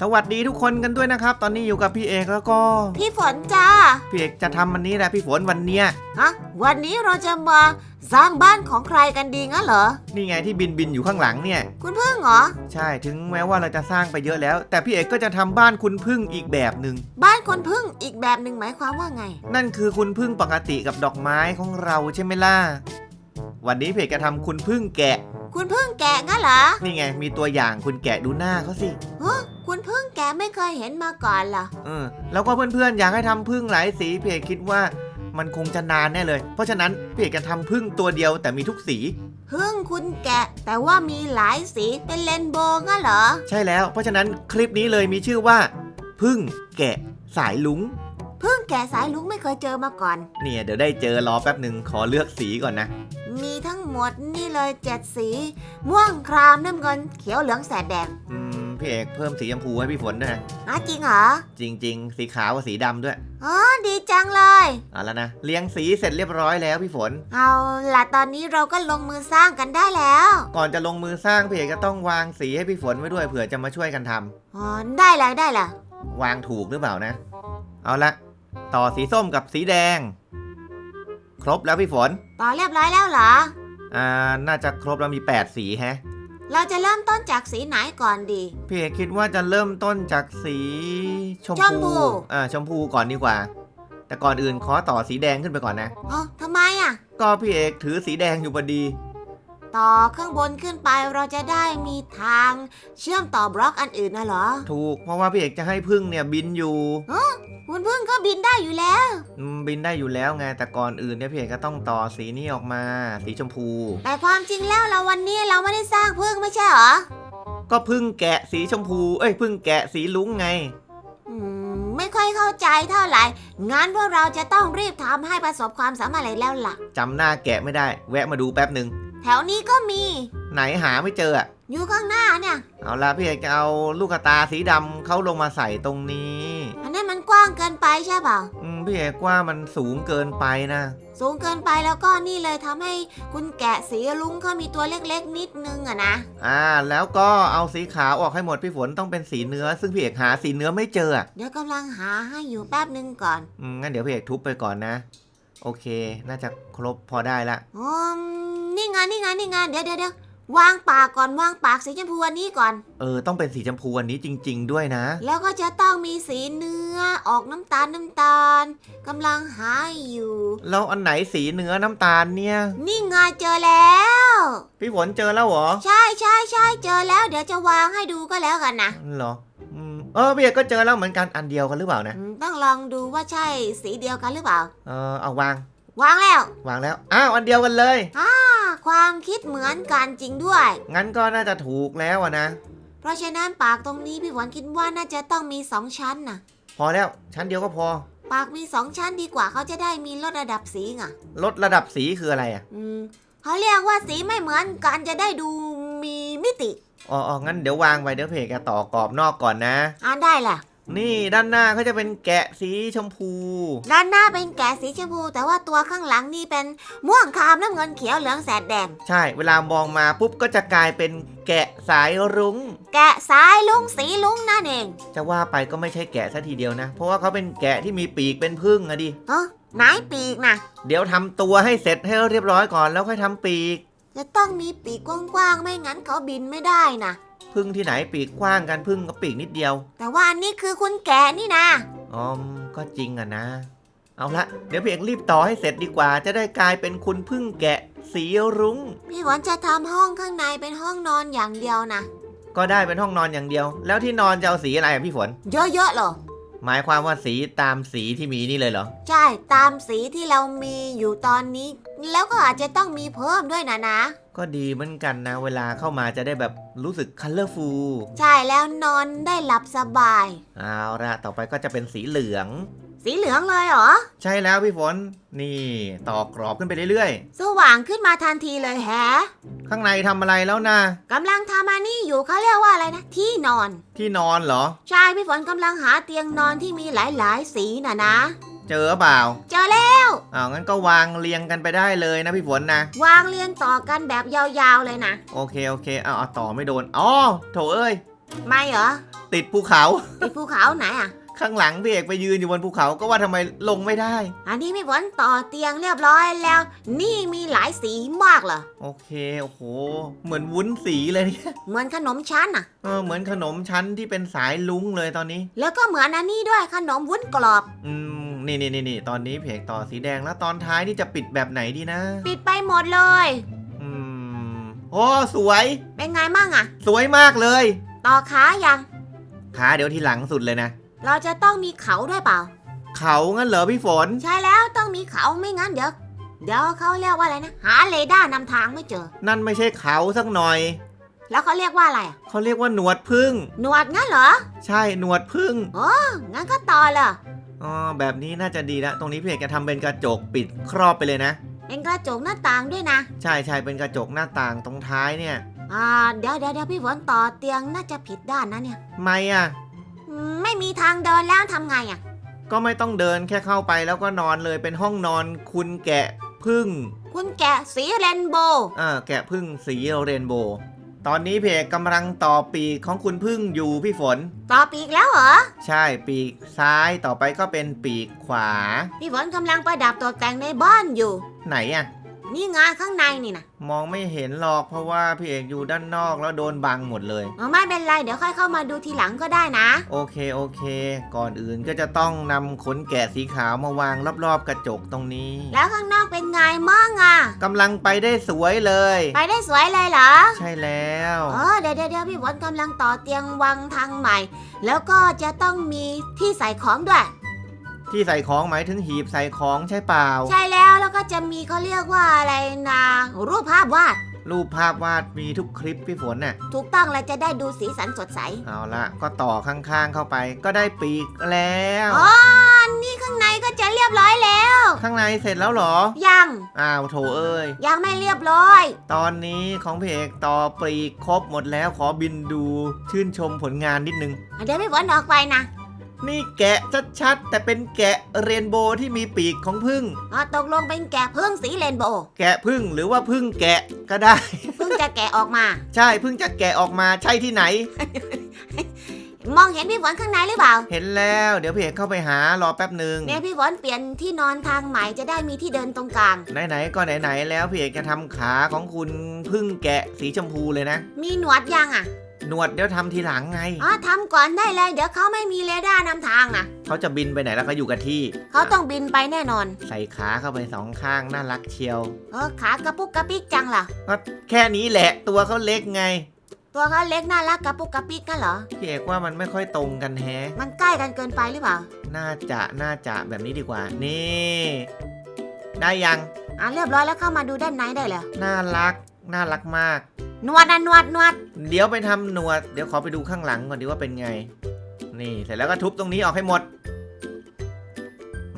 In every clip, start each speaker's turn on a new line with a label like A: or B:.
A: สวัสดีทุกคนกันด้วยนะครับ ตอนนี้อยู่กับพี่เอกแล้วก็
B: พี่ฝนจ้า
A: พี่เอกจะทำวันนี้แหละพี่ฝนวันเนี้ย
B: ฮะ วันนี้เราจะมาสร้างบ้านของใครกันดีงั้นเหรอ
A: นี่ไงที่บินบินอยู่ข้างหลังเนี่ย
B: คุณพึ่งเหรอ
A: ใช่ถึงแม้ว่าเราจะสร้างไปเยอะแล้ว แต่พี่เอกก็จะทำบ้านคุณพึ่งอีกแบบหนึ่ง
B: บ้านคนพึ่งอีกแบบหนึ่งหมายความว่าไง
A: นั่นคือคุณพึ่งปกติกับดอกไม้ของเราใช่ไหมล่ะวันนี้พี่เอกจะทำคุณพึ่งแกะ
B: คุณพึ่งแกะงั้นเหรอ
A: นี่ไง มีตัวอย่างคุณแกะดูหน้าเขาสิ
B: ฮะคุณพึ่งแกะไม่เคยเห็นมาก่อนเหรอ
A: เออ แล้วก็เพื่อนๆ อยากให้ทำพึ่งหลายสีพี่เอกคิดว่ามันคงจะนานแน่เลย เพราะฉะนั้นพี่เอกจะทำพึ่งตัวเดียวแต่มีทุกสี
B: พึ่งคุณแกะ แต่ว่ามีหลายสีเป็นเลนโบว์งั้นเหรอ
A: ใช่แล้ว เพราะฉะนั้นคลิปนี้เลยมีชื่อว่าพึ่งแกะสายลุง
B: พึ่งแกะสายลุงไม่เคยเจอมาก่อน
A: เนี่ยเดี๋ยวได้เจอรอแป๊บหนึ่งขอเลือกสีก่อนนะ
B: มีทั้งหมดนี่เลยเจ็ดสี ม่วงครามน้ำเงินเขียวเหลืองแสดแดง
A: อืมพี่เอกเพิ่มสีชมพูให้พี่ฝนด้วยนะ
B: อ๋อจริงเหรอ
A: จริง ๆ สีขาวกับสีดำด้วย
B: อ๋อดีจังเลย
A: เอาแล้วนะเลี้ยงสีเสร็จเรียบร้อยแล้วพี่ฝน
B: เอาล่ะตอนนี้เราก็ลงมือสร้างกันได้แล้ว
A: ก่อนจะลงมือสร้างพี่เอกก็ต้องวางสีให้พี่ฝนไว้ด้วยเผื่อจะมาช่วยกันทำ
B: อ๋อได้เลยได้เลย
A: วางถูกหรือเปล่านะ เอาละต่อสีส้มกับสีแดงค รบแล้วพี่ฝน
B: ต่อเรียบร้อยแล้วเหรอ
A: อ่าน่าจะครบแล้วมี 8 สีแฮะ
B: เราจะเริ่มต้นจากสีไหนก่อนดี
A: พี่เอกคิดว่าจะเริ่มต้นจากสีชม
B: ชมพู
A: พูอ่าชมพูก่อนดีกว่า แต่ก่อนอื่นขอต่อสีแดงขึ้นไปก่อนนะ
B: อ๋อทำไมอะ
A: ก็พี่เอกถือสีแดงอยู่พอดี
B: ต่อข้างบนขึ้นไปเราจะได้มีทางเชื่อมต่อบล็อกอันอื่นนะเหรอ
A: ถูกเพราะว่าพี่เอกจะให้พึ่งเนี่ยบินอยู่
B: คุณพึ่งก็บินได้อยู่แล้ว
A: อืมบินได้อยู่แล้วไงแต่ก่อนอื่นเนี่ยพี่เอกก็ต้องต่อสีนี้ออกมา สีชมพู
B: แต่ความจริงแล้วเราวันนี้เราไม่ได้สร้างพึ่งไม่ใช่เหรอ
A: ก็พึ่งแกะสีชมพู เอ้ยพึ่งแกะสีลุ้งไง
B: อืมไม่ค่อยเข้าใจเท่าไหร่งั้นพวกเราจะต้องรีบทำให้ประสบความสำเร็จแล้วล่ะ
A: จำหน้าแกะไม่ได้ แวะมาดูแป๊บหนึ่ง
B: แถวนี้ก็มี
A: ไหนหาไม่เจออะ
B: อยู่ข้างหน้าเนี่ย
A: เอาละพี่เอกจะเอาลูกกระตาสีดำเขาลงมาใส่ตรงนี้
B: อันนั้นมันกว้างเกินไปใช่เปล่า
A: อืมพี่เอกว่ามันสูงเกินไปนะ
B: สูงเกินไปแล้วก็นี่เลยทำให้คุณแกะสีลุงเขามีตัวเล็กๆ นิดนึงอะนะ
A: อ่า แล้วก็เอาสีขาวออกให้หมดพี่ฝนต้องเป็นสีเนื้อ ซึ่งพี่เอกหาสีเนื้อไม่เจออะ
B: เดี๋ยวกำลังหาให้อยู่แป๊บนึงก่อน
A: อืมงั้นเดี๋ยวพี่เอกทุบไปก่อนนะ โอเค น่าจะครบพอได้ละ
B: อืมนี่ไงนี่ไงนี่ไงเดี๋ยวเดี๋ยวเดี๋ยว วางปากก่อนวางปากสีชมพูอันนี้ก่อน
A: เออ ต้องเป็นสีชมพูอันนี้จริง ๆ ด้วยนะ
B: แล้วก็จะต้องมีสีเนื้อออกน้ำตาลน้ำตาลกำลังหาอยู่
A: แล้วอันไหนสีเนื้อน้ำตาลเนี่ย
B: นี่ไงเจอแล้ว
A: พี่ฝนเจอแล้วเหรอ
B: ใช่ใช่ใช่เจอแล้ว เดี๋ยวจะวางให้ดูก็แล้วกันนะ
A: เหรออืมเออพี่เอกก็เจอแล้วเหมือนกันอันเดียวกันหรือเปล่านะ
B: อืมต้องลองดูว่าใช่สีเดียวกันหรือเปล่า
A: เออเอาวาง
B: วางแล้ว
A: วางแล้ว อ้าวอันเดียวกันเลย
B: อ่า ความคิดเหมือนกันจริงด้วย
A: งั้นก็น่าจะถูกแล้วอะนะ
B: เพราะฉะนั้นปากตรงนี้พี่หวันคิดว่าน่าจะต้องมีสองชั้นนะ
A: พอแล้วชั้นเดียวก็พอ
B: ปากมีสองชั้นดีกว่าเขาจะได้มีลดระดับสีไง
A: ลดระดับสีคืออะไรอะ
B: อืมเขาเรียกว่าสีไม่เหมือนกันจะได้ดูมีมิติ
A: อ๋ออ๋องั้นเดี๋ยววางไว้เดี๋ยวเพจจะต่อกรอบนอกก่อนนะ
B: อ่านได้แหละ
A: นี่ด้านหน้าเขาจะเป็นแกะสีชมพู
B: ด้านหน้าเป็นแกะสีชมพู แต่ว่าตัวข้างหลังนี่เป็นม่วงครามน้ำเงินเขียวเหลืองแสดแดง
A: ใช่ เวลามองมาปุ๊บก็จะกลายเป็นแกะสายรุ้ง
B: แกะสายลุงสีลุงนั่นเอง
A: จะว่าไปก็ไม่ใช่แกะซะทีเดียวนะ เพราะว่าเขาเป็นแกะที่มีปีกเป็นพึ่งอะดิ
B: เออไหนปีกนะ
A: เดี๋ยวทำตัวให้เสร็จให้เรียบร้อยก่อนแล้วค่อยทำปีก
B: จะต้องมีปีกกว้างๆไม่งั้นเขาบินไม่ได้นะ
A: พึ่งที่ไหนปีกกว้างกันพึ่งก็ปีกนิดเดียว
B: แต่ว่าอันนี่คือคุณแกะนี่นะ
A: อ๋อมก็จริงอะนะ เอาละเดี๋ยวเพียงรีบต่อให้เสร็จดีกว่า จะได้กลายเป็นคุณพึ่งแกะสีรุ้ง
B: พี่หวันจะทำห้องข้างในเป็นห้องนอนอย่างเดียวนะ
A: ก็ได้เป็นห้องนอนอย่างเดียว แล้วที่นอนจะเอาสีอะไรอะพี่ฝน
B: เยอะๆเหรอ
A: หมายความว่าสีตามสีที่มีนี่เลยเหรอ
B: ใช่ ตามสีที่เรามีอยู่ตอนนี้ แล้วก็อาจจะต้องมีเพิ่มด้วยนะนะ
A: ก็ดีเหมือนกันนะ เวลาเข้ามาจะได้แบบรู้สึกคัลเลอร์ฟูล
B: ใช่แล้วนอนได้หลับสบาย
A: เอาละต่อไปก็จะเป็นสีเหลือง
B: สีเหลืองเลยเหรอ
A: ใช่แล้วพี่ฝน นี่ต่อกรอบขึ้นไปเรื่อย
B: สว่างขึ้นมาทันทีเลยแฮะ
A: ๆ ข้างในทำอะไรแล้วนะ
B: กำลังทำอันนี้อยู่เขาเรียกว่าอะไรนะ ที่นอน
A: ที่นอนเหรอ
B: ใช่พี่ฝนกำลังหาเตียงนอนที่มีหลายๆ สีน่ะนะ
A: เจอเปล่า
B: เจอแล้ว
A: อ้าวงั้นก็วางเรียงกันไปได้เลยนะพี่ฝนนะ
B: วางเรียงต่อกันแบบยาวๆเลยนะ
A: โอเคโอเคเอาเอาต่อไม่โดนอ๋อโถเอ้ย
B: ไม่เหรอ
A: ติดภูเขา
B: ติดภูเขาไหนอะ
A: ข้างหลังพี่เอกไปยืนอยู่บนภูเขาก็ว่าทำไมลงไม่ได้
B: อันนี้พี่ฝนต่อเตียงเรียบร้อยแล้ว นี่มีหลายสีมากเหรอ
A: โอเคโอ้โห เหมือนวุ้นสีเลยเนี่ย
B: เหมือนขนมชั้นอะ
A: เออเหมือนขนมชั้นที่เป็นสายลุ้งเลยตอนนี้
B: แล้วก็เหมือนอันนี้ด้วยขนมวุ้นกรอบ
A: อืม นี่นี่นี่นี่ตอนนี้เพกต่อสีแดงแล้วตอนท้ายนี่จะปิดแบบไหนดีนะ
B: ปิดไปหมดเลย
A: อืมโอ้สวย
B: เป็นไงมั่งอะ
A: สวยมากเลย
B: ต่อขายัง
A: ขาเดี๋ยวทีหลังสุดเลยนะ
B: เราจะต้องมีเขาด้วยเปล่า
A: เขางั้นเหรอพี่ฝน
B: ใช่แล้วต้องมีเขาไม่งั้นเดี๋ยว เดี๋ยวเขาเรียกว่าอะไรนะ หาเรดาร์นำทางไม่เจอ
A: นั่นไม่ใช่เขาสักหน่อย
B: แล้วเขาเรียกว่าอะไรอะ
A: เขาเรียกว่าหนวดพึ่ง
B: หนวดงั้นเหรอ
A: ใช่หนวดพึ่ง
B: งั้นก็ต่อเลย
A: อ๋อแบบนี้น่าจะดีละตรงนี้พี่เอกจะทำเป็นกระจกปิดครอบไปเลยนะ
B: เป็นกระจกหน้าต่างด้วยนะ
A: ใช่ใช่เป็นกระจกหน้าต่างตรงท้ายเนี่ย
B: อ่าเดี๋ยวเดี๋ยวเดี๋ยวพี่ฝนต่อเตียงน่าจะผิดด้านนะเนี่ย
A: ไม่อะ
B: อืมไม่มีทางเดินแล้วทำไงอะ
A: ก็ไม่ต้องเดินแค่เข้าไปแล้วก็นอนเลยเป็นห้องนอนคุณแกะพึ่ง
B: คุณแกะสีเรนโบว์
A: อ่าแกะพึ่งสีเรนโบว์ ตอนนี้เพจกำลังต่อปีกของคุณพึ่งอยู่พี่ฝน
B: ต่อปีกแล้วเหรอ
A: ใช่ปีกซ้ายต่อไปก็เป็นปีกขวา
B: พี่ฝนกำลังประดับตกแต่งในบ้านอยู่
A: ไหนอะ
B: นี่ไงข้างในนี่นะ
A: มองไม่เห็นหรอกเพราะว่าพี่เอกอยู่ด้านนอกแล้วโดนบังหมดเลย
B: เออไม่เป็นไรเดี๋ยวค่อยเข้ามาดูทีหลังก็ได้นะ
A: โอเคโอเค ก่อนอื่นก็จะต้องนำขนแกะสีขาวมาวางรอบๆกระจกตรงนี้
B: แล้วข้างนอกเป็นไงมั่งอะ
A: กำลังไปได้สวยเลย
B: ไปได้สวยเลยเหรอ
A: ใช่แล้ว
B: เออเดี๋ยวเดี๋ยวเดี๋ยวพี่ฝนกำลังต่อเตียงวังทางใหม่ แล้วก็จะต้องมีที่ใส่ของด้วย
A: ที่ใส่ของหมายถึงหีบใส่ของใช่เปล่า
B: ใช่แล้วแล้วก็จะมีเขาเรียกว่าอะไรนะรูปภาพวาด
A: รูปภาพวาดมีทุกคลิปพี่ฝนน่ะ
B: ถูกต้องเลยจะได้ดูสีสันสดใส
A: เอาละก็ต่อข้างๆเข้าไป ก็ได้ปีกแล้ว
B: อ๋อนี่ข้างในก็จะเรียบร้อยแล้ว
A: ข้างในเสร็จแล้วเหรอ
B: ยัง
A: อ้าวโถเอ้ย
B: ยังไม่เรียบร้อย
A: ตอนนี้ของพี่เอกต่อปีกครบหมดแล้วขอบินดูชื่นชมผลงานนิดนึง
B: เดี๋ยวพี่ฝนออกไปนะ
A: นี่แกะชัดๆ แต่เป็นแกะเรนโบว์ที่มีปีกของพึ่ง
B: อ๋อตกลงเป็นแกะพึ่งสีเรนโบว์
A: แกะพึ่งหรือว่าพึ่งแกะก็ได้
B: เพิ่งจะแกะออกมา
A: ใช่พึ่งจะแกะออกมาใช่ที่ไหน
B: มองเห็นพี่ฝนข้างในหรือเปล่า
A: เห็นแล้วเดี๋ยวพี่เอกเข้าไปหารอแป๊บหนึ่ง
B: เนี่ยพี่ฝนเปลี่ยนที่นอนทางใหม่จะได้มีที่เดินตรงกลาง
A: ไหนๆก็ไหนๆแล้วพี่เอกจะทำขาของคุณพึ่งแกะสีชมพูเลยนะ
B: มีหนวดยังอะ
A: หนวดเดี๋ยวทำทีหลังไง
B: อ๋อทำก่อนได้เลย เดี๋ยวเขาไม่มีเรดาร์นำทางนะ
A: เขาจะบินไปไหนแล้วเขาอยู่กับที่
B: เขาต้องบินไปแน่นอน
A: ใส่ขาเข้าไปสองข้างน่ารักเชียว
B: เออขากระปุกกระปิกจังล่ะ
A: ก็แค่นี้แหละตัวเขาเล็กไง
B: ตัวเขาเล็กน่ารักกระปุกกระปิกกันเหรอ
A: พี่เอกว่ามันไม่ค่อยตรงกันแฮะ
B: มันใกล้กันเกินไปหรือเปล่า
A: น่าจะน่าจะแบบนี้ดีกว่า นี่ ได้ยัง
B: อะเรียบร้อยแล้วเข้ามาดูด้านในได้เลย
A: น่ารัก น่ารักมาก
B: หนวดนะหนวดหนวด
A: เดี๋ยวไปทำหนวด เดี๋ยวขอไปดูข้างหลังก่อนดีว่าเป็นไง นี่เสร็จแล้วก็ทุบตรงนี้ออกให้หมด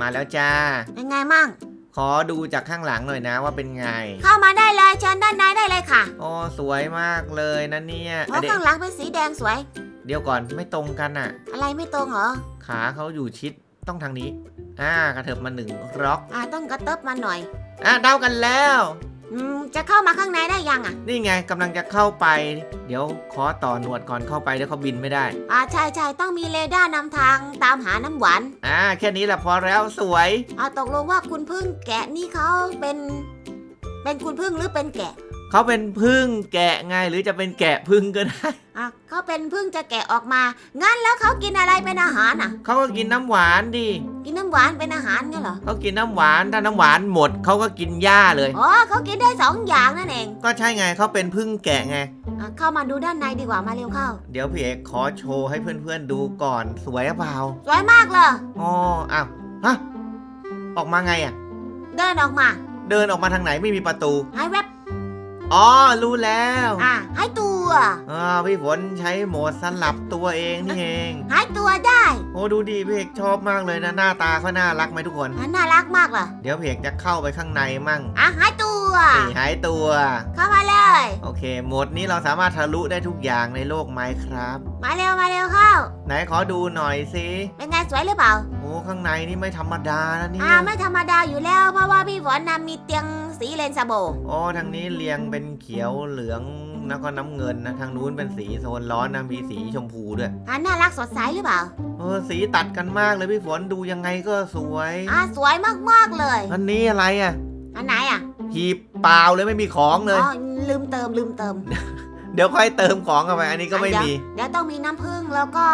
A: มาแล้วจ้า
B: เป็นไงมั่ง
A: ขอดูจากข้างหลังหน่อยนะว่าเป็นไง
B: เข้ามาได้เลยเชิญด้านในได้เลยค่ะ
A: โอ้สวยมากเลยนะเนี่ย
B: เพ
A: อะ
B: ราะ
A: เดี๋ยว
B: ข้างหลังเป็นสีแดงสวย
A: เดี๋ยวก่อนไม่ตรงกันอะ
B: อะไรไม่ตรงเหรอ
A: ขาเขาอยู่ชิดต้องทางนี้ อ่ากระเถิบมาหนึ่งร็อก
B: อะต้องกระเติบมาหน่อย
A: อะเดากันแล้ว
B: อืมจะเข้ามาข้างในได้ยังอะ
A: นี่ไงกำลังจะเข้าไป เดี๋ยวขอต่อหนวดก่อนเข้าไปเดี๋ยวเขาบินไม่ได้
B: อ่าใช่ใช่ต้องมีเรดาร์นำทางตามหาน้ำหวาน
A: อ่าแค่นี้แหละพอแล้วสวย
B: อ่าตกลงว่าคุณพึ่งแกะนี่เขาเป็น เป็นคุณพึ่งหรือเป็นแกะ
A: เขาเป็นพึ่งแกะไงหรือจะเป็นแกะพึ่งก็ได้
B: อะเขาเป็นพึ่งจะแกะออกมา งั้นแล้วเขากินอะไรเป็นอาหารอะ
A: เขาก็กินน้ำหวานดิ
B: กินน้ำหวานเป็นอาหารงั้นเหรอ
A: เขากินน้ำหวานถ้าน้ำหวานหมดเขาก็กินหญ้าเลย
B: อ๋อเขากินได้สองอย่างนั่นเอง
A: ก็ใช่ไงเขาเป็นพึ่งแกะไง
B: อะเข้ามาดูด้านในดีกว่ามาเร็วเข้า
A: เดี๋ยวพี่เอกขอโชว์ให้เพื่อนๆดูก่อนสวยหรือเปล่า
B: สวยมากเลย
A: อ๋ออ้าวฮะออกมาไงอะ
B: เดินออกมา
A: เดินออกมาทางไหนไม่มีประตู
B: ให้แวบ
A: อ๋อ รู้แล้ว
B: อะให้ตัว
A: อ่าพี่ฝนใช้โหมดสลับตัวเองนี่เอง
B: ให้ตัวได้
A: โอ้ดูดีพี่เอกชอบมากเลยนะหน้าตาเขาน่ารักไหมทุกคน
B: อะน่ารักมากเลย
A: เดี๋ยวพี่เอกจะเข้าไปข้างในมั่ง
B: อะให้ตัว
A: นี่หายตัว
B: เข้ามาเลย
A: โอเคโหมดนี้เราสามารถทะลุได้ทุกอย่างในโลกไม้ครับ
B: มาเร็วมาเร็วเข้า
A: ไหนขอดูหน่อยสิ
B: เป็นไงสวยหรือเปล่า
A: โอ้ข้างในนี่ไม่ธรรมดานะเนี่
B: อ่ายไม่ธรรมดาอยู่แล้วเพราะว่าพี่ฝนนำมีเตียง สีเลนสโบว์
A: โอ้ทางนี้เรียงเป็นเขียวเหลืองนะก็น้ำเงินนะ ทางนู้นเป็นสีโซนร้อนนะมีสีชมพูด้วย
B: อ่าน่ารักสดใสหรือเปล่า
A: เออสีตัดกันมากเลยพี่ฝนดูยังไงก็สวย
B: อ่าสวยมากๆเลย
A: อันนี้อะไรอะ
B: อันไหนอะ
A: หีบเปล่าเลยไม่มีของเลย
B: อ๋อลืมเติมลืมเติม
A: เดี๋ยวค่อยเติมของเข้าไปอันนี้ก็ไม่มี
B: เดี๋ยวต้องมีน้ำผึ้งแล้วก็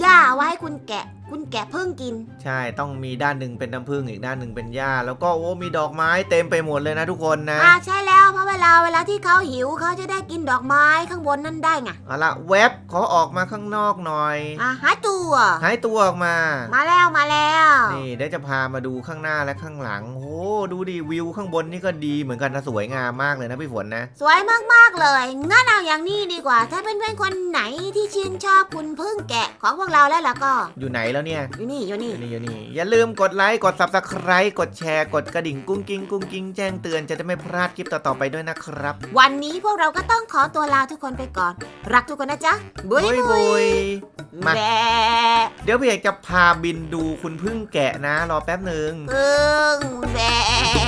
B: หญ้าเอาไว้ให้คุณแกะ คุณแกะผึ้งกิน
A: ใช่ต้องมีด้านหนึ่งเป็นน้ำผึ้งอีกด้านหนึ่งเป็นหญ้า แล้วก็โอ้มีดอกไม้เต็มไปหมดเลยนะทุกคนนะ
B: อ่าใช่แล้วเพราะเวลาเวลาที่เขาหิวเขาจะได้กินดอกไม้ข้างบนนั่นได้ไง
A: เอาละเว็บขอออกมาข้างนอกหน่อย
B: อ่าหายตัว
A: หายตัวออกมา
B: มาแล้วมาแล้ว
A: นี่เดี๋ยวจะพามาดูข้างหน้าและข้างหลังโอ้ดูดิวิวข้างบนนี่ก็ดีเหมือนกันนะสวยงามมากเลยนะพี่ฝนนะ
B: สวยมากๆเลยงั้นเอาอย่างนี้ดีกว่า ถ้าเพื่อนๆคนไหนที่ชื่นชอบคุณพึ่งแกะของพวกเราแล้วล่ะก็
A: อยู่ไหนแล้วเนี่ย
B: อยู่นี่อยู่
A: อ
B: นี่
A: ยู่นี่อยู่นี่อย่าลืมกดไลค์กด subscribe กดแชร์กดกระดิ่งกุ้งกิ้งกุ้งกิ้งแจ้งเตือนจะได้ไม่พลาดคลิปต่อๆไปด้วยนะครับ
B: วันนี้พวกเราก็ต้องขอตัวลาทุกคนไปก่อน รักทุกคนนะจ๊ะบุย
A: บุย
B: บุ
A: บุ
B: ย
A: ยมา
B: แบะ
A: เดี๋ยวพี่เอกจะพาบินดูคุณพึ่งแกะนะ รอแป๊บหนึ่ง
B: พึ่งแบะ